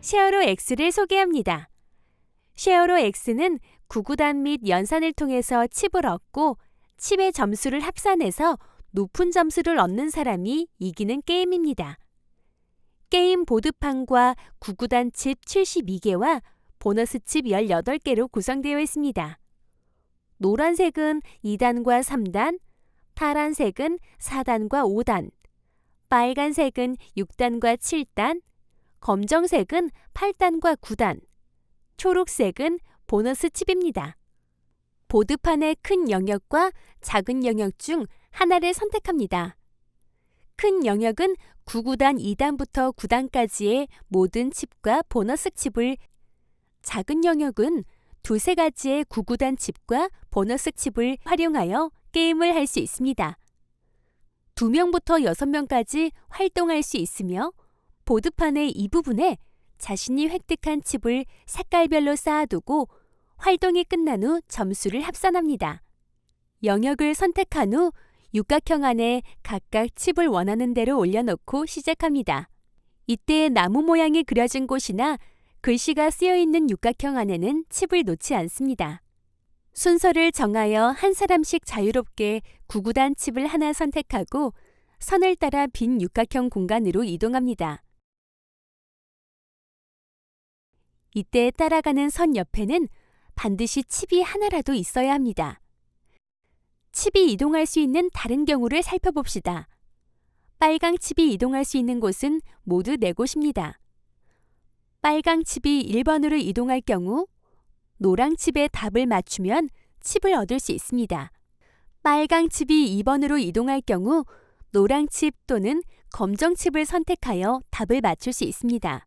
쉐어로 X를 소개합니다. 쉐어로 X는 구구단 및 연산을 통해서 칩을 얻고 칩의 점수를 합산해서 높은 점수를 얻는 사람이 이기는 게임입니다. 게임 보드판과 구구단 칩 72개와 보너스 칩 18개로 구성되어 있습니다. 노란색은 2단과 3단, 파란색은 4단과 5단, 빨간색은 6단과 7단, 검정색은 8단과 9단, 초록색은 보너스 칩입니다. 보드판의 큰 영역과 작은 영역 중 하나를 선택합니다. 큰 영역은 9구단 2단부터 9단까지의 모든 칩과 보너스 칩을 작은 영역은 두세 가지의 9구단 칩과 보너스 칩을 활용하여 게임을 할 수 있습니다. 2명부터 6명까지 활동할 수 있으며 보드판의 이 부분에 자신이 획득한 칩을 색깔별로 쌓아두고 활동이 끝난 후 점수를 합산합니다. 영역을 선택한 후 육각형 안에 각각 칩을 원하는 대로 올려놓고 시작합니다. 이때 나무 모양이 그려진 곳이나 글씨가 쓰여 있는 육각형 안에는 칩을 놓지 않습니다. 순서를 정하여 한 사람씩 자유롭게 구구단 칩을 하나 선택하고 선을 따라 빈 육각형 공간으로 이동합니다. 이때 따라가는 선 옆에는 반드시 칩이 하나라도 있어야 합니다. 칩이 이동할 수 있는 다른 경우를 살펴봅시다. 빨강 칩이 이동할 수 있는 곳은 모두 네 곳입니다. 빨강 칩이 1번으로 이동할 경우 노랑 칩의 답을 맞추면 칩을 얻을 수 있습니다. 빨강 칩이 2번으로 이동할 경우 노랑 칩 또는 검정 칩을 선택하여 답을 맞출 수 있습니다.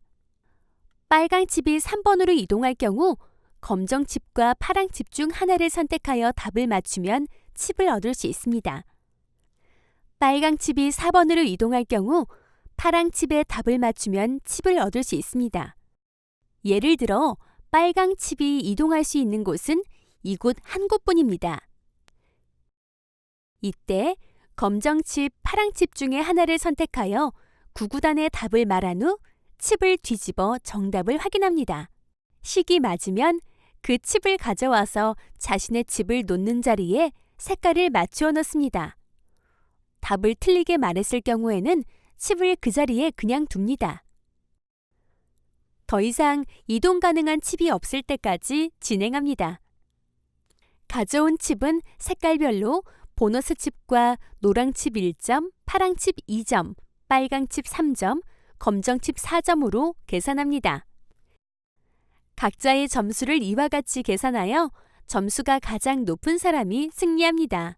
빨강 칩이 3번으로 이동할 경우 검정 칩과 파랑 칩 중 하나를 선택하여 답을 맞추면 칩을 얻을 수 있습니다. 빨강 칩이 4번으로 이동할 경우 파랑 칩의 답을 맞추면 칩을 얻을 수 있습니다. 예를 들어 빨강 칩이 이동할 수 있는 곳은 이곳 한 곳뿐입니다. 이때 검정 칩, 파랑 칩 중에 하나를 선택하여 구구단의 답을 말한 후 칩을 뒤집어 정답을 확인합니다. 식이 맞으면 그 칩을 가져와서 자신의 칩을 놓는 자리에 색깔을 맞추어 넣습니다. 답을 틀리게 말했을 경우에는 칩을 그 자리에 그냥 둡니다. 더 이상 이동 가능한 칩이 없을 때까지 진행합니다. 가져온 칩은 색깔별로 보너스 칩과 노랑 칩 1점, 파랑 칩 2점, 빨강 칩 3점, 검정 칩 4점으로 계산합니다. 각자의 점수를 이와 같이 계산하여 점수가 가장 높은 사람이 승리합니다.